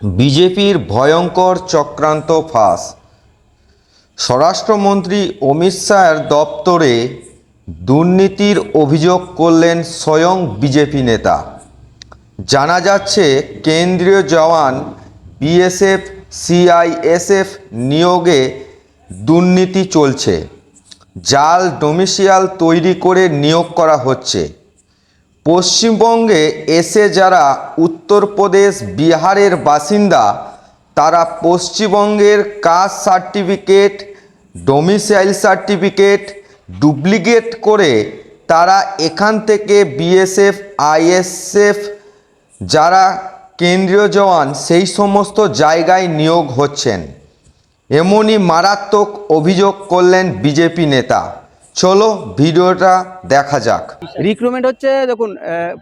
বিজেপির ভয়ঙ্কর চক্রান্ত ফাঁস। স্বরাষ্ট্রমন্ত্রী অমিত শাহের দপ্তরে দুর্নীতির অভিযোগ করলেন স্বয়ং বিজেপি নেতা। জানা যাচ্ছে, কেন্দ্রীয় জওয়ান বিএসএফ, সিআইএসএফ নিয়োগে দুর্নীতি চলছে। জাল ডোমিসিয়াল তৈরি করে নিয়োগ করা হচ্ছে। পশ্চিমবঙ্গে এসে যারা উত্তরপ্রদেশ বিহারের বাসিন্দা, তারা পশ্চিমবঙ্গের caste certificate, domicile certificate duplicate করে তারা এখান থেকে বিএসএফ, আইএসএফ যারা কেন্দ্রীয় জওয়ান সেই সমস্ত জায়গায় নিয়োগ হচ্ছেন। এমনই মারাত্মক অভিযোগ করলেন বিজেপি নেতা। চলো ভিডিওটা দেখা যাক। রিক্রুটমেন্ট হচ্ছে, দেখুন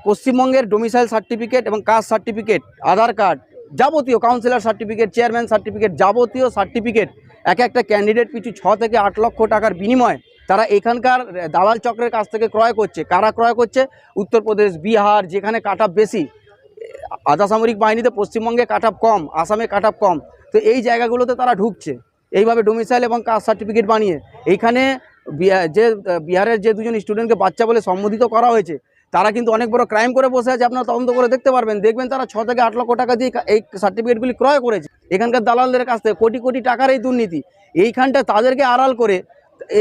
পশ্চিমবঙ্গের ডোমিসাইল সার্টিফিকেট এবং কাস্ট সার্টিফিকেট আধার কার্ড যাবতীয় কাউন্সিলর সার্টিফিকেট চেয়ারম্যান সার্টিফিকেট যাবতীয় সার্টিফিকেট এক একটা ক্যান্ডিডেট পিছু ছ থেকে আট লক্ষ টাকার বিনিময়ে তারা এখানকার দালাল চক্রের কাছ থেকে ক্রয় করছে। কারা ক্রয় করছে? উত্তরপ্রদেশ, বিহার, যেখানে কাট বেশি। আধা সামরিক বাহিনীতে পশ্চিমবঙ্গে কাট কম, আসামে কাট কম। তো এই জায়গাগুলোতে তারা ঢুকছে। এইভাবে ডোমিসাইল এবং কাস্ট সার্টিফিকেট বানিয়ে। এইখানে যে বিহারের যে দুজন স্টুডেন্টকে বাচ্চা বলে সম্বোধিত করা হয়েছে, তারা কিন্তু অনেক বড় ক্রাইম করে বসে আছে, আপনারা তদন্ত করে দেখতে পারবেন। দেখবেন তারা ছ থেকে আট লক্ষ টাকা দিয়ে এই সার্টিফিকেটগুলি ক্রয় করেছে। এখানকার দালালদের কাছ থেকে কোটি কোটি টাকার এই দুর্নীতি। এইখানটা তাদেরকে আড়াল করে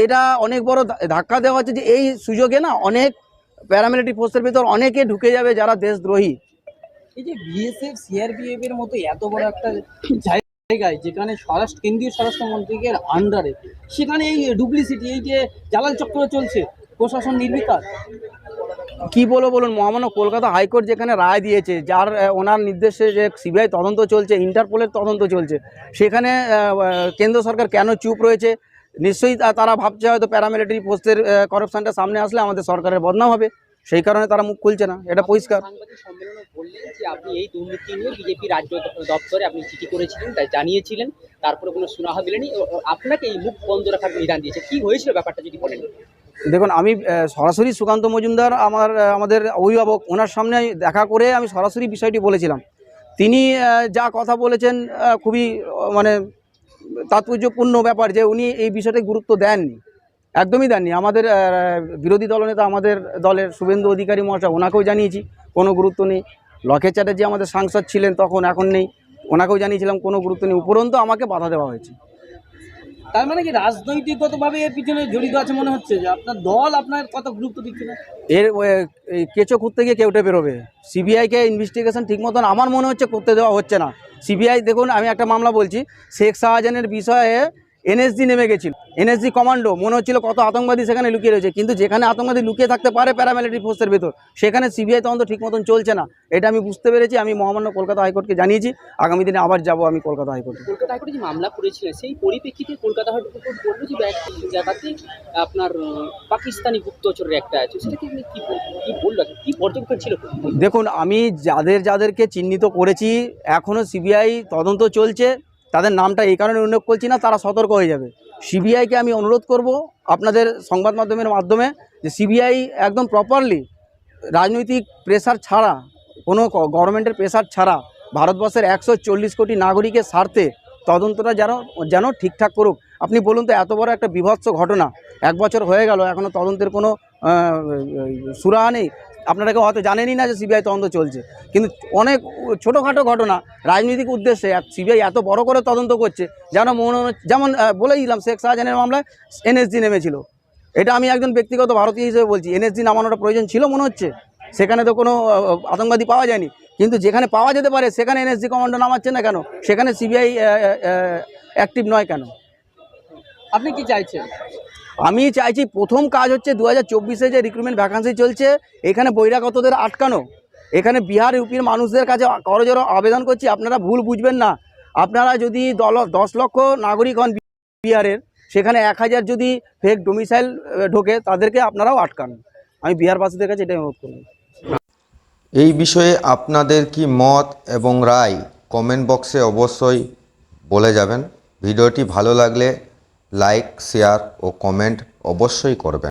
এটা অনেক বড় ধাক্কা দেওয়া হচ্ছে যে এই সুযোগে না অনেক প্যারামিলিটারি ফোর্সের ভিতর অনেকে ঢুকে যাবে যারা দেশদ্রোহী। এই যে বিএসএফ সিআরপিএফ এর মতো এত বড় একটা জায়গায়, যেখানে স্বরাষ্ট্র, কেন্দ্রীয় স্বরাষ্ট্রমন্ত্রীর আন্ডারে সেখানে এই ডুপ্লিসিটি এই যে জালাল চক্র চলছে, প্রশাসন নির্বিকার। কি বলব বলুন, মহামান্য কলকাতা হাইকোর্ট যেখানে রায় দিয়েছে, যার ওনার নির্দেশে যে সিবিআই তদন্ত চলছে, ইন্টারপোলের তদন্ত চলছে, সেখানে কেন্দ্র সরকার কেন চুপ রয়েছে? নিশ্চয়ই তারা ভাবছে হয়তো প্যারামিলিটারি পোস্টের করাপশনটা সামনে আসলে আমাদের সরকারের বদনাম হবে। সেই কারণে তারা মুখ খুলছে না। এটা পরিষ্কার। আপনি এই দুর্নীতি নিয়ে বিজেপি রাজ্য দপ্তরে আপনি চিঠি করেছিলেন তাই জানিয়েছিলেন তারপরে কোনো ও- ও আপনাকে এই মুখ বন্ধ রাখার বিধান দিয়েছে? কি হয়েছিল ব্যাপারটা যদি বলেন? দেখুন আমি সরাসরি সুকান্ত মজুমদার আমার আমাদের অভিভাবক ওনার সামনে দেখা করে আমি সরাসরি বিষয়টি বলেছিলাম। তিনি যা কথা বলেছেন খুবই মানে তাৎপর্যপূর্ণ ব্যাপার যে উনি এই বিষয়টা গুরুত্ব দেননি। একদমই দেননি। আমাদের বিরোধী দলনেতা আমাদের দলের শুভেন্দু অধিকারী মহাশয় ওনাকেও জানিয়েছি কোনো গুরুত্ব নেই। লক্ষে চ্যাটার্জি আমাদের সাংসদ ছিলেন তখন এখন নেই। ওনাকেও জানিয়েছিলাম কোনো গুরুত্ব নেই। উপরন্তু আমাকে বাধা দেওয়া হয়েছে। তার মানে কি রাজনৈতিকগতভাবে এর পিছনে জড়িত আছে মনে হচ্ছে? যে আপনার দল আপনার কত গুরুত্ব দিচ্ছে না? এর কেঁচো খুঁড়তে গিয়ে কেউটে বেরোবে? সিবিআইকে ইনভেস্টিগেশন ঠিক মতন আমার মনে হচ্ছে করতে দেওয়া হচ্ছে না। সিবিআই দেখুন আমি একটা মামলা বলছি। শেখ শাহজাহানের বিষয়ে এনএসজি নেমে গেছিল। এনএসজি কমান্ডো মনে হচ্ছিল কত আতঙ্কবাদী সেখানে লুকিয়ে রয়েছে। কিন্তু যেখানে আতঙ্কবাদী লুকিয়ে থাকতে পারে প্যারামিলিটারি ফোর্সের ভেতর সেখানে সিবিআই তদন্ত ঠিক মতন চলছে না। এটা আমি বুঝতে পেরেছি আমি মহামান্য কলকাতা হাইকোর্টকে জানিয়েছি। আগামী দিনে আবার যাব আমি কলকাতা হাইকোর্টে। কলকাতা হাইকোর্টে যে মামলা করেছিলেন সেই পরিপ্রেক্ষিতে কলকাতা হাইকোর্ট বলল যে জায়গাতে আপনার পাকিস্তানি গুপ্তচরের একটা আছে। কি কি বলল? কি পর্যবেক্ষণ ছিল? দেখুন আমি যাদের যাদেরকে চিহ্নিত করেছি এখনও সিবিআই তদন্ত চলছে। তাদের নামটা এই কারণে উল্লেখ করছি না, তারা সতর্ক হয়ে যাবে। সিবিআইকে আমি অনুরোধ করব আপনাদের সংবাদ মাধ্যমের মাধ্যমে যে সিবিআই একদম প্রপারলি রাজনৈতিক প্রেসার ছাড়া, কোনো গভর্নমেন্টের প্রেসার ছাড়া ভারতবর্ষের একশো চল্লিশ কোটি নাগরিকের স্বার্থে তদন্তটা যেন যেন ঠিকঠাক করুক। আপনি বলুন তো, এত বড় একটা বিভৎস ঘটনা, এক বছর হয়ে গেল এখনও তদন্তের কোনো সুরাহা নেই। আপনারা কেউ হয়তো জানেনই না যে সিবিআই তদন্ত চলছে। কিন্তু অনেক ছোটোখাটো ঘটনা, রাজনৈতিক উদ্দেশ্যে সিবিআই এত বড় করে তদন্ত করছে, যেন মনে যেমন বলেই দিলাম, শেখ শাহজাহানের মামলায় এনএসজি নেমেছিল। এটা আমি একজন ব্যক্তিগত ভারতীয় হিসেবে বলছি, এনএসজি নামানোটা প্রয়োজন ছিল মনে হচ্ছে? সেখানে তো কোনো আতঙ্কবাদী পাওয়া যায়নি। কিন্তু যেখানে পাওয়া যেতে পারে, সেখানে এনএসজি কমান্ডো নামাচ্ছে না কেন? সেখানে সিবিআই অ্যাক্টিভ নয় কেন? আপনি কি চাইছেন? আমি চাইছি প্রথম কাজ হচ্ছে দু হাজার চব্বিশে যে রিক্রুটমেন্ট ভ্যাকান্সি চলছে, এখানে বহিরাগতদের আটকানো। এখানে বিহার ইউপির মানুষদের কাছে করজোর আবেদন করছি, আপনারা ভুল বুঝবেন না। আপনারা যদি দল, দশ লক্ষ নাগরিক হন বিহারের, সেখানে এক হাজার যদি ফেক ডোমিসাইল ঢোকে, তাদেরকে আপনারাও আটকান। আমি বিহারবাসীদের কাছে এটাই অনুরোধ করব এই বিষয়ে আপনাদের কি মত এবং রায় কমেন্ট বক্সে অবশ্যই বলে যাবেন। ভিডিওটি ভালো লাগলে লাইক শেয়ার ও কমেন্ট অবশ্যই করবেন।